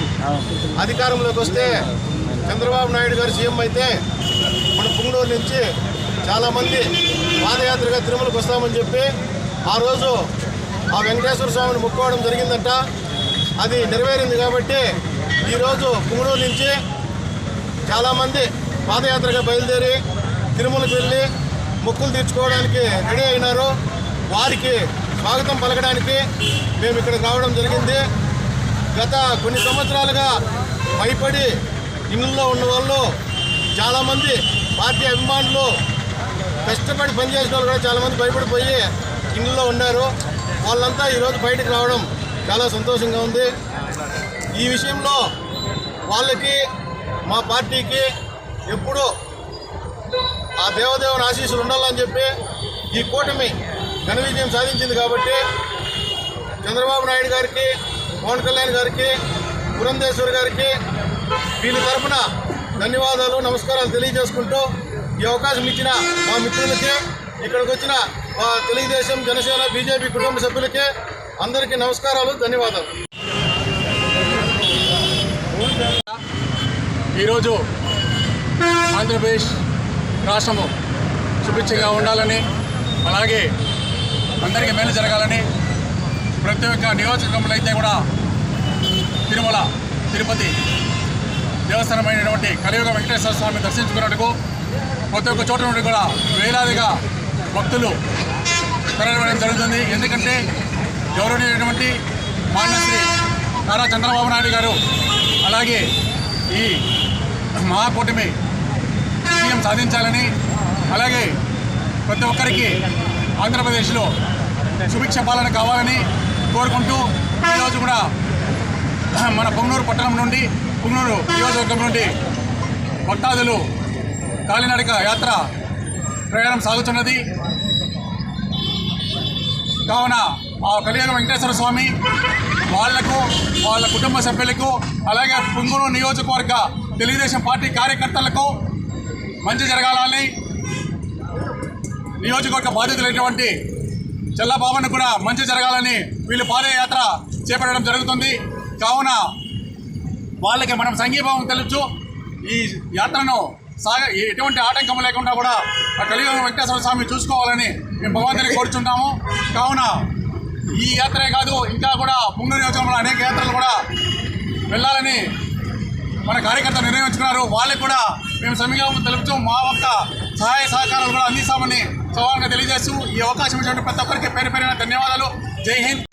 ప్రభుత్వం అధికారంలోకి వస్తే చంద్రబాబు నాయుడు గారు సీఎం అయితే మన పుంగనూరు నుంచి చాలామంది పాదయాత్రగా తిరుమలకు వస్తామని చెప్పి ఆ రోజు ఆ వెంకటేశ్వర స్వామిని మొక్కుకోవడం జరిగిందంట. అది నెరవేరింది కాబట్టి ఈరోజు పుంగనూరు నుంచి చాలామంది పాదయాత్రగా బయలుదేరి తిరుమలకు వెళ్ళి మొక్కులు తీర్చుకోవడానికి రెడీ అయినారు. వారికి స్వాగతం పలకడానికి మేము ఇక్కడ రావడం జరిగింది. గత కొన్ని సంవత్సరాలుగా భయపడి ఇళ్ళల్లో ఉన్న వాళ్ళు చాలామంది పార్టీ అభిమానులు కష్టపడి పనిచేసిన వాళ్ళు కూడా చాలామంది భయపడిపోయి ఇళ్ళల్లో ఉన్నారు. వాళ్ళంతా ఈరోజు బయటకు రావడం చాలా సంతోషంగా ఉంది. ఈ విషయంలో వాళ్ళకి మా పార్టీకి ఎప్పుడూ ఆ దేవదేవుని ఆశీస్సులు ఉండాలని చెప్పి ఈ కూటమి ఘన విజయం సాధించింది కాబట్టి చంద్రబాబు నాయుడు గారికి పవన్ కళ్యాణ్ గారికి పురంధేశ్వర్ గారికి వీళ్ళ తరఫున ధన్యవాదాలు నమస్కారాలు తెలియజేసుకుంటూ ఈ అవకాశం ఇచ్చిన మా మిత్రులకి ఇక్కడికి వచ్చిన మా తెలుగుదేశం జనసేన బీజేపీ కుటుంబ సభ్యులకి అందరికీ నమస్కారాలు ధన్యవాదాలు. ఈరోజు ఆంధ్రప్రదేశ్ రాష్ట్రము సుభిక్షంగా ఉండాలని అలాగే అందరికీ మేలు జరగాలని ప్రతి ఒక్క నియోజకవర్గంలో అయితే కూడా తిరుమల తిరుపతి దేవస్థానమైనటువంటి కలియుగ వెంకటేశ్వర స్వామిని దర్శించుకున్నట్టుకు ప్రతి ఒక్క చోట నుండి కూడా వేలాదిగా భక్తులు తరలివేయడం జరుగుతుంది. ఎందుకంటే గౌరవనీయమైనటువంటి మాన్యశ్రీ నారా చంద్రబాబు నాయుడు గారు అలాగే ఈ మహాకూటమి విజయం సాధించాలని అలాగే ప్రతి ఒక్కరికి ఆంధ్రప్రదేశ్లో సుభిక్ష పాలన కావాలని కోరుకుంటూ ఈరోజు కూడా మన పొంగనూరు పట్టణం నుండి పొంగనూరు నియోజకవర్గం నుండి భక్తాదులు కాలినడక యాత్ర ప్రయాణం సాగుతున్నది. కావున ఆ కలియుగ వెంకటేశ్వర స్వామి వాళ్ళకు వాళ్ళ కుటుంబ సభ్యులకు అలాగే పుంగూరు నియోజకవర్గ తెలుగుదేశం పార్టీ కార్యకర్తలకు మంచి జరగాలని నియోజకవర్గ బాధ్యతలైనటువంటి చల్లబాబును కూడా మంచి జరగాలని వీళ్ళు పాదయాత్ర చేపట్టడం జరుగుతుంది. కావున వాళ్ళకి మనం సంఘీభావం తెలుపుతూ ఈ యాత్రను సాగ ఎటువంటి ఆటంకం లేకుండా కూడా ఆ కలియుగ వెంకటేశ్వర స్వామి చూసుకోవాలని మేము భగవంతుని కోరుచున్నాము. కావున ఈ యాత్రే కాదు ఇంకా కూడా ముందు నియోజకవర్గంలో అనేక యాత్రలు కూడా వెళ్ళాలని మన కార్యకర్తలు నిర్ణయించుకున్నారు. వాళ్ళకి కూడా మేము సమీక్ష తెలుపుతూ మా యొక్క సహాయ సహకారాలు కూడా అందిస్తామని సవాల్గా తెలియజేస్తూ ఈ అవకాశం ఇచ్చినటువంటి ప్రతి ఒక్కరికి పేరు పేరిన ధన్యవాదాలు. జై హింద్.